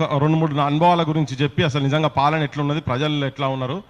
ఒక రెండు మూడు నా అనుభవాల గురించి చెప్పి అసలు నిజంగా పాలన ఎట్లా ఉన్నది ప్రజలు ఎట్లా ఉన్నారు.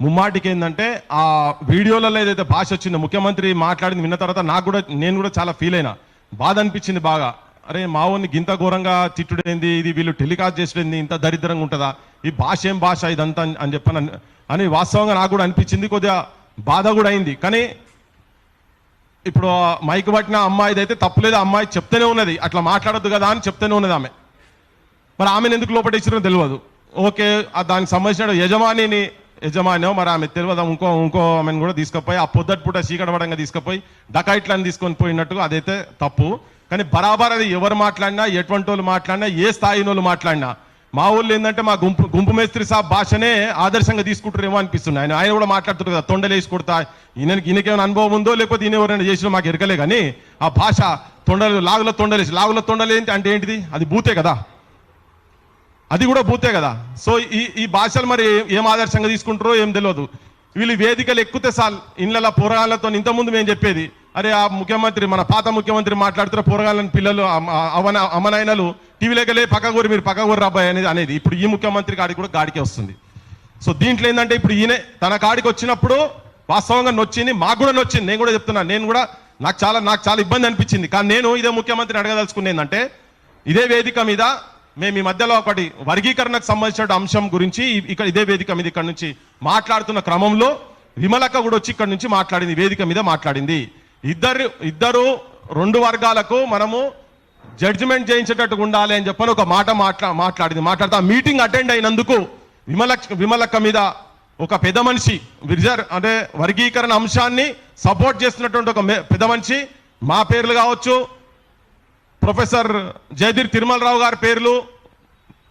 ముమ్మాటికి ఏంటంటే ఆ వీడియోలలో ఏదైతే భాష వచ్చిందో ముఖ్యమంత్రి మాట్లాడింది విన్న తర్వాత నాకు కూడా నేను కూడా చాలా ఫీల్ అయినా. బాధ అనిపించింది బాగా. అరే మావోని గింత ఘోరంగా తిట్టుడేంది ఇది వీళ్ళు టెలికాస్ట్ చేసేది ఇంత దరిద్రంగా ఉంటుందా? ఈ భాష ఏం భాష ఇదంతా అని- అని చెప్పని అని వాస్తవంగా నాకు కూడా అనిపించింది కొద్దిగా బాధ కూడా అయింది. కానీ ఇప్పుడు మైక్ పట్టిన అమ్మాయిది అయితే తప్పులేదు అమ్మాయి చెప్తూనే ఉన్నది అట్లా మాట్లాడొద్దు కదా అని చెప్తూనే ఉన్నది ఆమె. మరి ఆమెను ఎందుకు లోపటేసిరో తెలియదు. ఓకే దానికి సంబంధించిన యజమానిని యజమానో మరి ఆమె తెలియదు? ఇంకో ఇంకో ఆమెను కూడా తీసుకుపోయి ఆ పొద్దటి పూట చీకటపడంగా తీసుకుపోయి డకాయిట్లను తీసుకొని పోయినట్టుగా అదైతే తప్పు. కానీ బరాబర్ అది ఎవరు మాట్లాడినా ఎటువంటి వాళ్ళు మాట్లాడినా ఏ స్థాయి వాళ్ళు మాట్లాడినా మా ఊళ్ళో ఏంటంటే మా గుంపు గుంపు మేస్త్రి సాబ్ భాషనే ఆదర్శంగా తీసుకుంటారేమో అనిపిస్తుంది. ఆయన ఆయన కూడా మాట్లాడుతారు కదా తొండలేసి కొడతా. ఈయనకి ఈయనకేమైనా అనుభవం ఉందో లేకపోతే ఈయన ఎవరైనా చేసినా మాకు ఎరకలే కానీ ఆ భాష తొండలు లాగుల తొండలేసి లాగుల తొండలేంటి అంటే ఏంటిది? అది బూతే కదా. అది కూడా భూతే కదా. సో ఈ ఈ భాషలు మరి ఏం ఆదర్శంగా తీసుకుంటారో ఏం తెలియదు. వీళ్ళు వేదికలు ఎక్కితే సాల్ ఇళ్ళ పోరగాళ్ళతో ఇంతకుముందు మేము చెప్పేది అరే ఆ ముఖ్యమంత్రి మన పాత ముఖ్యమంత్రి మాట్లాడుతున్న పోరగాళ్ళని పిల్లలు అవన అమనైనలు టీవీలోకెళ్ళి పక్కగూరి పక్క మీరు పక్కగూరి అబ్బాయి అనేది అనేది. ఇప్పుడు ఈ ముఖ్యమంత్రి కాడికి కూడా గాడికే వస్తుంది. సో దీంట్లో ఏంటంటే ఇప్పుడు ఈయన తన కాడికి వచ్చినప్పుడు వాస్తవంగా నొచ్చింది మాకు కూడా నొచ్చింది. నేను కూడా చెప్తున్నాను నేను కూడా నాకు చాలా నాకు చాలా ఇబ్బంది అనిపించింది. కానీ నేను ఇదే ముఖ్యమంత్రిని అడగదలుచుకునేది ఏంటంటే ఇదే వేదిక మీద మేము ఈ మధ్యలో ఒకటి వర్గీకరణకు సంబంధించిన అంశం గురించి ఇక్కడ ఇదే వేదిక మీద ఇక్కడ నుంచి మాట్లాడుతున్న క్రమంలో విమలక కూడా వచ్చి ఇక్కడ నుంచి మాట్లాడింది వేదిక మీద మాట్లాడింది. ఇద్దరు ఇద్దరు రెండు వర్గాలకు మనము జడ్జిమెంట్ చేయించేటట్టు ఉండాలి అని చెప్పని ఒక మాట మాట్లా మాట్లాడింది. మాట్లాడుతూ ఆ మీటింగ్ అటెండ్ అయినందుకు విమల విమలక్క మీద ఒక పెద్ద మనిషి రిజర్వ్ అంటే వర్గీకరణ అంశాన్ని సపోర్ట్ చేస్తున్నటువంటి ఒక పెద్ద మనిషి మా పేర్లు కావచ్చు ప్రొఫెసర్ జయదీర్ తిరుమలరావు గారి పేర్లు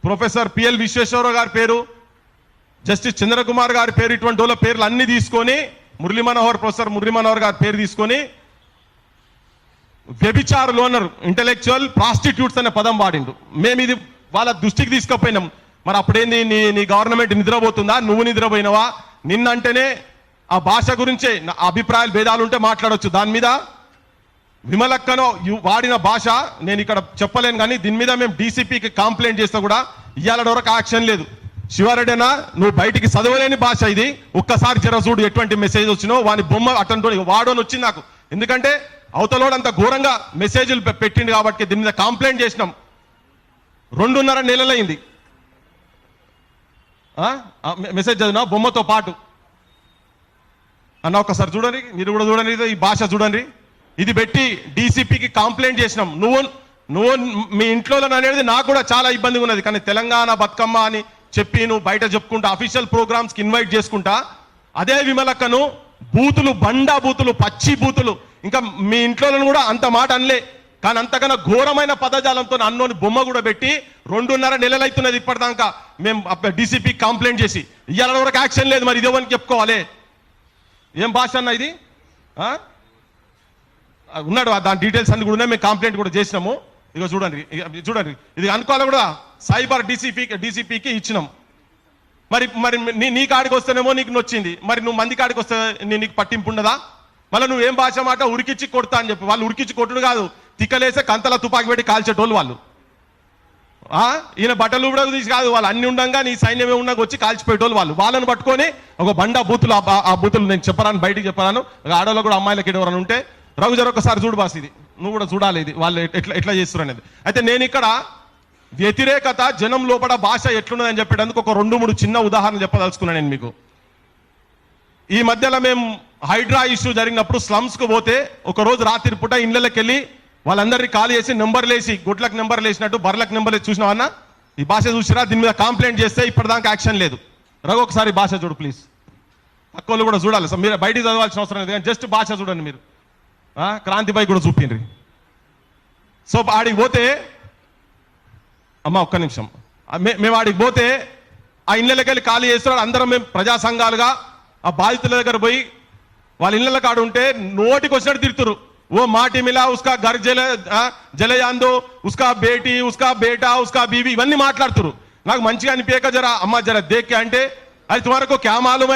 ప్రొఫెసర్ పిఎల్ విశ్వేశ్వరరావు గారి పేరు జస్టిస్ చంద్రకుమార్ గారి పేరు ఇటువంటి వాళ్ళ పేర్లు అన్ని తీసుకొని మురళీ మనోహర్ ప్రొఫెసర్ మురళీ మనోహర్ గారి పేరు తీసుకొని వ్యభిచారులు అన్నారు ఇంటలెక్చువల్ ప్రాస్టిట్యూట్స్ అనే పదం వాడిండు మేము ఇది వాళ్ళ దృష్టికి తీసుకుపోయినాం. మరి అప్పుడేంది నీ నీ గవర్నమెంట్ నిద్రపోతుందా? నువ్వు నిద్రపోయినవా? నిన్నంటేనే ఆ భాష గురించే నా అభిప్రాయాలు భేదాలు ఉంటే మాట్లాడవచ్చు దాని మీద విమలక్కనో వాడిన భాష నేను ఇక్కడ చెప్పలేను కానీ దీని మీద మేము డీసీపీకి కంప్లైంట్ చేస్తే కూడా ఇవాళ వరకు యాక్షన్ లేదు. శివారెడ్డినా నువ్వు బయటికి చదవలేని భాష ఇది. ఒక్కసారి జర చూడు ఎటువంటి మెసేజ్ వచ్చినో వాని బొమ్మ అటెండ్ వాడని వచ్చింది నాకు. ఎందుకంటే అవతలోడు అంత ఘోరంగా మెసేజ్లు పెట్టింది పెట్టిండు కాబట్టి దీని మీద కంప్లైంట్ చేసినాం. రెండున్నర నెలలైంది. మెసేజ్ చదివినా బొమ్మతో పాటు. అన్న ఒకసారి చూడండి మీరు కూడా చూడండి ఈ భాష చూడండి. ఇది పెట్టి డీసీపీకి కంప్లైంట్ చేసినాం. నువ్వు నువ్వు మీ ఇంట్లో అనేది నాకు కూడా చాలా ఇబ్బందిగా ఉన్నది. కానీ తెలంగాణ బతుకమ్మ అని చెప్పి నువ్వు బయట చెప్పుకుంటా అఫీషియల్ ప్రోగ్రామ్స్కి ఇన్వైట్ చేసుకుంటా అదే విమలక్కను బూతులు బండా బూతులు పచ్చి బూతులు ఇంకా మీ ఇంట్లో కూడా అంత మాట అనలే. కానీ అంతకన్నా ఘోరమైన పదజాలంతో అన్నోని బొమ్మ కూడా పెట్టి రెండున్నర నెలలైతున్నది ఇప్పటిదాకా మేము డీసీపీ కంప్లైంట్ చేసి. ఇవాళ వరకు యాక్షన్ లేదు మరి ఇదేమని చెప్పుకోవాలి. ఏం భాష అన్న ఇది? ఆ, ఉన్నాడు దాని డీటెయిల్స్ అన్ని కూడా మేము కంప్లైంట్ కూడా చేసినాము. ఇక చూడండి చూడండి. ఇది అనుకోవాలి కూడా సైబర్ డీసీపీ డీసీపీకి ఇచ్చినాం. మరి మరి నీ నీ కాడికి వస్తేనేమో నీకు నొచ్చింది. మరి నువ్వు మంది కాడికి వస్తే నీ నీకు పట్టింపు ఉండదా? మళ్ళీ నువ్వు ఏం భాష మాట ఉరికిచ్చి కొడతా అని చెప్పి వాళ్ళు ఉరికిచ్చి కొట్టుడు కాదు. తిక్కలేసే కంతల తుపాకి పెట్టి కాల్చేటోళ్ళు వాళ్ళు. ఈయన బట్టలు కూడా తీసి కాదు వాళ్ళు అన్ని ఉండగా నీ సైన్యమే ఉండగా వచ్చి కాల్చిపోయేటోళ్ళు వాళ్ళు. వాళ్ళని పట్టుకొని ఒక బండ బూతులు ఆ ఆ బూతులు నేను చెప్పరాను బయటికి చెప్పరాను. ఆడవాళ్ళు కూడా అమ్మాయిలకి ఎవరైనా ఉంటే రఘు జర ఒకసారి చూడు బాస్ ఇది. నువ్వు కూడా చూడాలి ఇది. వాళ్ళు ఎట్లా ఎట్లా చేస్తారు అనేది. అయితే నేను ఇక్కడ వ్యతిరేకత జనం లోపల భాష ఎట్లున్నదని చెప్పేటందుకు ఒక రెండు మూడు చిన్న ఉదాహరణ చెప్పదలుచుకున్నాను నేను మీకు. ఈ మధ్యలో మేము హైడ్రా ఇష్యూ జరిగినప్పుడు స్లమ్స్కు పోతే ఒక రోజు రాత్రి పూట ఇళ్ళకి వెళ్ళి వాళ్ళందరినీ ఖాళీ చేసి నెంబర్లు వేసి గుడ్లకు నెంబర్లు వేసినట్టు బర్లకు నెంబర్లు వేసి చూసినావన్నా ఈ భాష చూసిరా? దీని మీద కంప్లైంట్ చేస్తే ఇప్పటిదాకా యాక్షన్ లేదు. రఘు ఒకసారి భాష చూడు ప్లీజ్. పక్కోళ్ళు కూడా చూడాలి. సార్ మీరు బయటికి చదవాల్సిన అవసరం లేదు కానీ జస్ట్ భాష చూడండి మీరు. క్రాంతిపై కూడా చూపిండ్రి. సో ఆడికి పోతే అమ్మ ఒక్క నిమిషం. మే- మేము ఆడికి పోతే ఆ ఇళ్ళకి వెళ్ళి ఖాళీ చేస్తున్నాడు. అందరం మేము ప్రజా సంఘాలుగా ఆ బాధితుల దగ్గర పోయి వాళ్ళ ఇళ్ళ కాడు ఉంటే నోటికి వచ్చినట్టు తిరుగుతారు ఓ మాటి మిలా ఉస్కా గర్ జల జలయాందో ఉస్కా బేటీ ఉస్కా బేటా ఉస్కా బీవి ఇవన్నీ మాట్లాడుతురు నాకు మంచిగా అనిపించక జర అమ్మ జర దేక్కే అంటే అది త్వరకు క్యా మాలూమ్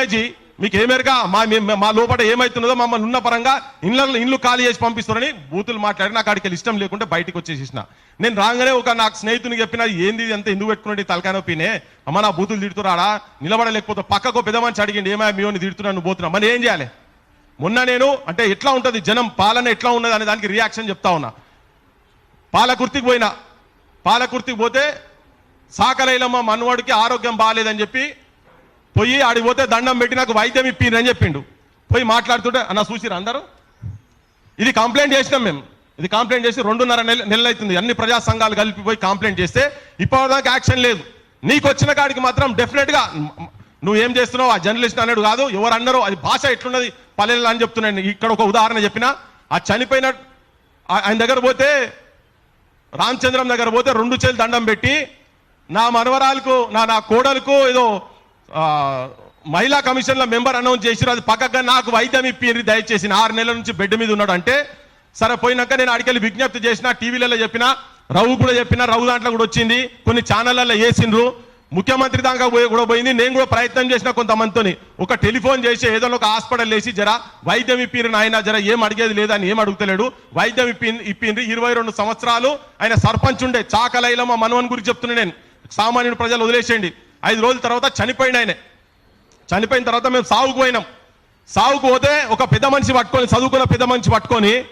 మీకు ఏమేరగా మా మా లోపల ఏమైతున్నదో మమ్మల్ని ఉన్న పరంగా ఇళ్ళ ఇండ్లు ఖాళీ చేసి పంపిస్తారని బూతులు మాట్లాడి నాకు అక్కడికి ఇష్టం లేకుంటే బయటికి వచ్చేసేసిన. నేను రాగానే ఒక నాకు స్నేహితునికి చెప్పిన ఏంది అంత ఎందుకు పెట్టుకున్నాడు తలకాయ నొప్పినే? అమ్మ నా బూతులు తిడుతున్నాడా? నిలబడలేకపోతే పక్కకు పెద్ద మనిషి అడిగిండి ఏమా మీ అని నువ్వు పోతున్నా మరి ఏం చేయాలి? మొన్న నేను అంటే ఎట్లా ఉంటుంది? జనం పాలన ఎట్లా ఉన్నది అనే దానికి రియాక్షన్ చెప్తా ఉన్నా. పాలకుర్తికి పోయినా. పాలకుర్తికి పోతే సాకలైలమ్మ మనవాడికి ఆరోగ్యం బాగాలేదని చెప్పి పోయి ఆడికి పోతే దండం పెట్టి నాకు వైద్యం ఇప్పిండ్రని చెప్పిండు. పోయి మాట్లాడుతుంటే అన్న చూసిరు అందరూ? ఇది కంప్లైంట్ చేసినాం మేము. ఇది కంప్లైంట్ చేసి రెండున్నర నెల నెలలు అవుతుంది అన్ని ప్రజా సంఘాలు కలిపి పోయి కంప్లైంట్ చేస్తే ఇప్పటిదాకా యాక్షన్ లేదు. నీకు వచ్చిన కాడికి మాత్రం డెఫినెట్గా నువ్వు ఏం చేస్తున్నావు? ఆ జర్నలిస్ట్ అన్నాడు కాదు ఎవరు అన్నారో అది భాష ఎట్లున్నది? పల్లెల్లో అని చెప్తున్నాను ఇక్కడ ఒక ఉదాహరణ చెప్పిన. ఆ చనిపోయిన ఆయన దగ్గర పోతే రామచంద్రం దగ్గర పోతే రెండు చేతులు దండం పెట్టి నా మనవరాలకు నా నా కోడలకు ఏదో మహిళా కమిషన్ల మెంబర్ అనౌన్స్ చేసిరు అది పక్కగా నాకు వైద్యం ఇప్పింది దయచేసి ఆరు నెలల నుంచి బెడ్ మీద ఉన్నాడు అంటే సరే పోయినాక నేను అడికెళ్ళి విజ్ఞప్తి చేసిన టీవీలలో చెప్పిన రవు కూడా చెప్పిన రవు దాంట్లో కూడా వచ్చింది. కొన్ని ఛానళ్ళలో వేసిండ్రు. ముఖ్యమంత్రి దాకా పోయి కూడా పోయింది. నేను కూడా ప్రయత్నం చేసిన కొంతమందితోని. ఒక టెలిఫోన్ చేసి ఏదో ఒక హాస్పిటల్ వేసి జర వైద్యం ఇప్పిరు నాయన జర ఏం అడిగేది లేదని ఏం అడుగుతలేడు. వైద్యం ఇప్పి ఇప్పింది ఇరవై రెండు సంవత్సరాలు ఆయన సర్పంచ్ ఉండే. చాకలైలమ్మ మనవన్ గురించి చెప్తున్నా నేను. సామాన్యుడు ప్రజలు వదిలేసేయండి. ఐదు రోజుల తర్వాత చనిపోయింది ఆయన. చనిపోయిన తర్వాత మేము సాగుకు పోయినాం. సాగుకు పోతే ఒక పెద్ద మనిషి పట్టుకొని చదువుకున్న పెద్ద మనిషి పట్టుకొని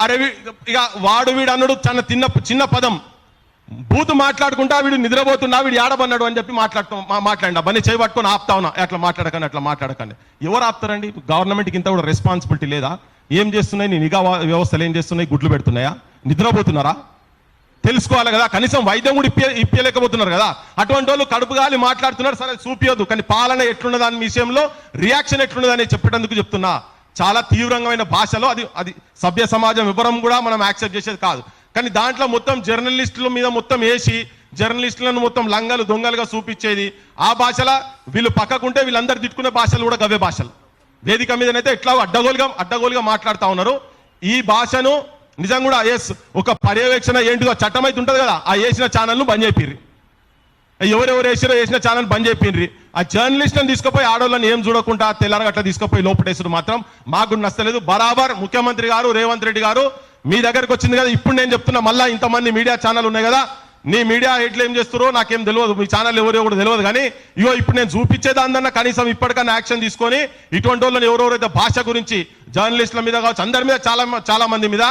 అరే ఇక వాడు వీడు అన్నాడు తన తిన్న చిన్న పదం. బూత్ మాట్లాడుకుంటా వీడు నిద్రపోతున్నా వీడు ఏడబన్నాడు అని చెప్పి మాట్లాడుతూ మా- మాట్లాడినా. బన్నీ చేయి పట్టుకొని ఆపుతా ఉన్నా. అట్లా మాట్లాడకండి అట్లా మాట్లాడకండి. ఎవరు ఆపుతారండి? గవర్నమెంట్కి ఇంత కూడా రెస్పాన్సిబిలిటీ లేదా? ఏం చేస్తున్నాయి? నీ నిఘా వ్యవస్థలు ఏం చేస్తున్నాయి? గుడ్లు పెడుతున్నాయా? నిద్రపోతున్నారా? తెలుసుకోవాలి కదా. కనీసం వైద్యం కూడా ఇప్పే ఇప్పలేకపోతున్నారు కదా. అటువంటి వాళ్ళు కడుపు గాలి మాట్లాడుతున్నారు. సరే చూపించదు కానీ పాలన ఎట్లున్న దాని విషయంలో రియాక్షన్ ఎట్లున్నదని చెప్పేటందుకు చెప్తున్నా. చాలా తీవ్రంగా భాషలో అది అది సభ్య సమాజం వివరం కూడా మనం యాక్సెప్ట్ చేసేది కాదు. కానీ దాంట్లో మొత్తం జర్నలిస్టుల మీద మొత్తం వేసి జర్నలిస్టులను మొత్తం లంగలు దొంగలుగా చూపించేది ఆ భాషలో వీళ్ళు పక్కకుంటే వీళ్ళందరూ తిట్టుకునే భాషలు కూడా గవే భాషలు. వేదిక మీదనైతే ఎట్లా అడ్డగోలుగా అడ్డగోలుగా మాట్లాడుతూ ఉన్నారు. ఈ భాషను నిజం కూడా ఎస్ ఒక పర్యవేక్షణ ఏంటిదో చట్టం అయితే ఉంటుంది కదా. ఆ వేసిన ఛానల్ను బంద్ చేపిర్రి. ఎవరెవరు వేసిరో వేసిన ఛానల్ బంద్ చేపిండ్రి ఆ జర్నలిస్ట్ని తీసుకుపోయి ఆడవాళ్ళని ఏం చూడకుండా తెల్లారగట్ల తీసుకుపోయి లోపటేసుడు మాత్రం. మాకు నచ్చలేదు. బరాబర్ ముఖ్యమంత్రి గారు రేవంత్ రెడ్డి గారు మీ దగ్గరకు వచ్చింది కదా. ఇప్పుడు నేను చెప్తున్నా మళ్ళీ ఇంతమంది మీడియా ఛానల్ ఉన్నాయి కదా. నీ మీడియా హెడ్లు ఏం చేస్తారో నాకేం తెలియదు. మీ ఛానల్ ఎవరో కూడా తెలియదు కానీ ఇగో ఇప్పుడు నేను చూపించేదాన్న కనీసం ఇప్పటికన్నా యాక్షన్ తీసుకొని ఇటువంటి వాళ్ళని ఎవరెవరైతే భాష గురించి జర్నలిస్టుల మీద కావచ్చు అందరి మీద చాలా చాలా మంది మీద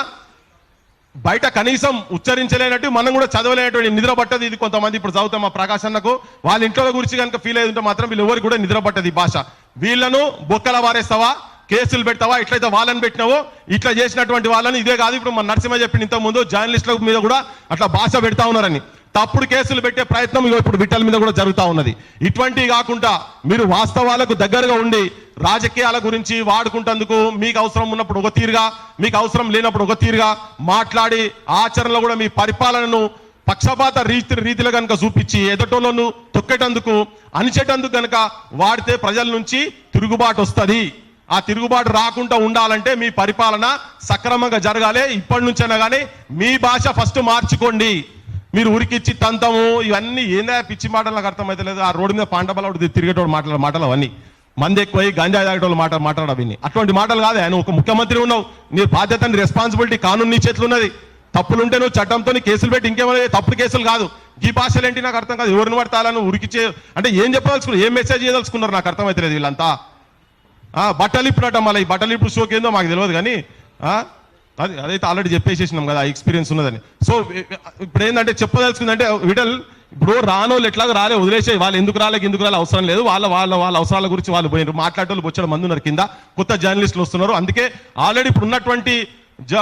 బయట కనీసం ఉచ్చరించలేనట్టు మనం కూడా చదవలేనటువంటి నిద్ర పట్టదు. ఇది కొంతమంది ఇప్పుడు చదువుతాం మా ప్రకాశ్ అన్నకు. వాళ్ళ ఇంట్లో గురించి కనుక ఫీల్ అయ్యి ఉంటే మాత్రం వీళ్ళు ఎవరికి కూడా నిద్ర పట్టదు ఈ భాష. వీళ్ళను బొక్కల వారేస్తావా? కేసులు పెడతావా? ఇట్లయితే వాళ్ళని పెట్టినావో? ఇట్లా చేసినటువంటి వాళ్ళని ఇదే కాదు. ఇప్పుడు మన నరసింహ చెప్పిన ఇంత ముందు జర్నలిస్టుల మీద కూడా అట్లా భాష పెడతా ఉన్నారని. తప్పుడు కేసులు పెట్టే ప్రయత్నం ఇప్పుడు విట్టల మీద కూడా జరుగుతూ ఉన్నది. ఇటువంటివి కాకుండా మీరు వాస్తవాలకు దగ్గరగా ఉండి రాజకీయాల గురించి వాడుకుంటందుకు మీకు అవసరం ఉన్నప్పుడు ఒక తీరుగా మీకు అవసరం లేనప్పుడు ఒక తీరుగా మాట్లాడి ఆచరణలో కూడా మీ పరిపాలనను పక్షపాత రీతి రీతిలో కనుక చూపించి ఎదటోళ్ళను తొక్కేటందుకు అణిచేటందుకు కనుక వాడితే ప్రజల నుంచి తిరుగుబాటు వస్తుంది. ఆ తిరుగుబాటు రాకుండా ఉండాలంటే మీ పరిపాలన సక్రమంగా జరగాలి. ఇప్పటి నుంచైనా కానీ మీ భాష ఫస్ట్ మార్చుకోండి. మీరు ఉరికిచ్చి తంతము ఇవన్నీ ఏందా పిచ్చి మాటలు నాకు అర్థమైతే లేదు ఆ రోడ్డు మీద పాండబలవుడు తిరిగేటోడు మాట్లాడే మాటలు అవన్నీ. మంది ఎక్కువై గంజా తాగేటోళ్ళు మాట మాట్లాడడం విని అటువంటి మాటలు కాదు. ఆయన ఒక ముఖ్యమంత్రి ఉన్నావు. నీ బాధ్యత రెస్పాన్సిబిలిటీ కానూన్ నీ చేతులు ఉన్నది. తప్పులుంటే నువ్వు చట్టంతో కేసులు పెట్టి ఇంకేమైనా తప్పుడు కేసులు కాదు. ఈ భాషలు ఏంటి నాకు అర్థం కాదు. ఎవరిని పడతాలను ఉరికిచ్చే అంటే ఏం చెప్పదలుచుకున్నారు? ఏం మెసేజ్ చేయదలుచుకున్నారు నాకు అర్థమైతే లేదు వీళ్ళంతా. ఆ, బట్టలు ఇప్పుడట మళ్ళీ. ఈ బట్టలు ఇప్పుడు మాకు తెలియదు కానీ అది అదైతే ఆల్రెడీ చెప్పేసేసినాం కదా ఎక్స్పీరియన్స్ ఉన్నదని. సో ఇప్పుడు ఏంటంటే చెప్పదలుచుకుందంటే విడల్ ఇప్పుడు రానోళ్ళు ఎట్లాగో రాలే వదిలేసే వాళ్ళు ఎందుకు రాలేక ఎందుకు రాలే అవసరం లేదు. వాళ్ళ వాళ్ళ వాళ్ళ అవసరాల గురించి వాళ్ళు పోయినారు మాట్లాడేటోళ్ళు వచ్చాడు మంది ఉన్నారు కింద. కొత్త జర్నలిస్టులు వస్తున్నారు. అందుకే ఆల్రెడీ ఇప్పుడు ఉన్నటువంటి జ-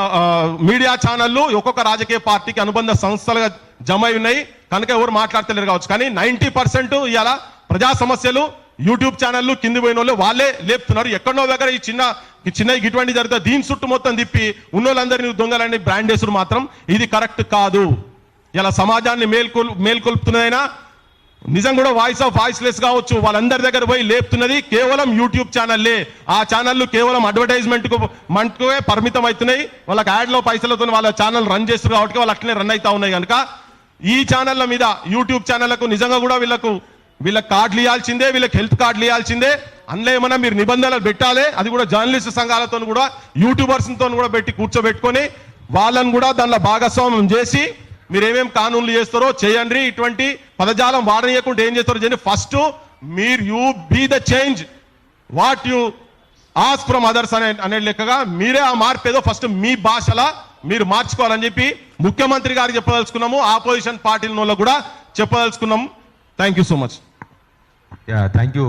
మీడియా ఛానళ్ళు ఒక్కొక్క రాజకీయ పార్టీకి అనుబంధ సంస్థలుగా జమ అయి ఉన్నాయి. కనుక ఎవరు మాట్లాడతలేరు కావచ్చు. కానీ నైంటీ పర్సెంట్ ఇవాళ ప్రజా సమస్యలు యూట్యూబ్ ఛానళ్ళు కింది పోయిన వాళ్ళు వాళ్ళే లేపుతున్నారు. ఎక్కడో దగ్గర ఈ చిన్న ఈ చిన్న ఇటువంటి జరిగితే దీని చుట్టూ మొత్తం తిప్పి ఉన్నోళ్ళందరినీ దొంగలని బ్రాండ్ చేసుడు మాత్రం ఇది కరెక్ట్ కాదు. ఇలా సమాజాన్ని మేల్కొల్ మేల్కొల్పుతున్నదైనా నిజం కూడా వాయిస్ ఆఫ్ వాయిస్లెస్ కావచ్చు. వాళ్ళందరి దగ్గర పోయి లేపుతున్నది కేవలం యూట్యూబ్ ఛానల్లే ఆ ఛానళ్ళు కేవలం అడ్వర్టైజ్మెంట్కు మంటుకే పరిమితం అవుతున్నాయి వాళ్ళకి యాడ్లో పైసలతో వాళ్ళ ఛానల్ రన్ చేస్తారు కాబట్టి వాళ్ళు అట్లనే రన్ అవుతా ఉన్నాయి కనుక ఈ ఛానళ్ళ మీద యూట్యూబ్ ఛానళ్ళకు నిజంగా కూడా వీళ్ళకు వీళ్ళకి కార్డులు ఇవ్వాల్సిందే వీళ్ళకి హెల్త్ కార్డులు ఇవ్వాల్సిందే అందులో ఏమన్నా మీరు నిబంధనలు పెట్టాలి అది కూడా జర్నలిస్ట్ సంఘాలతో కూడా యూట్యూబర్స్తో కూడా పెట్టి కూర్చోబెట్టుకొని వాళ్ళని కూడా దానిలో భాగస్వామ్యం చేసి మీరు ఏమేం కానూన్లు చేస్తారో చేయండి. ఇటువంటి పదజాలం వాడనీయకుండా ఏం చేస్తారో చేయండి. ఫస్ట్ మీరు you be the change. What you ask from others అనే అనే లెక్కగా మీరే ఆ మార్పు ఏదో ఫస్ట్ మీ భాషలా మీరు మార్చుకోవాలని చెప్పి ముఖ్యమంత్రి గారికి చెప్పదలుచుకున్నాము. ఆపోజిషన్ పార్టీల కూడా చెప్పదలుచుకున్నాము. Thank you so much. Thank you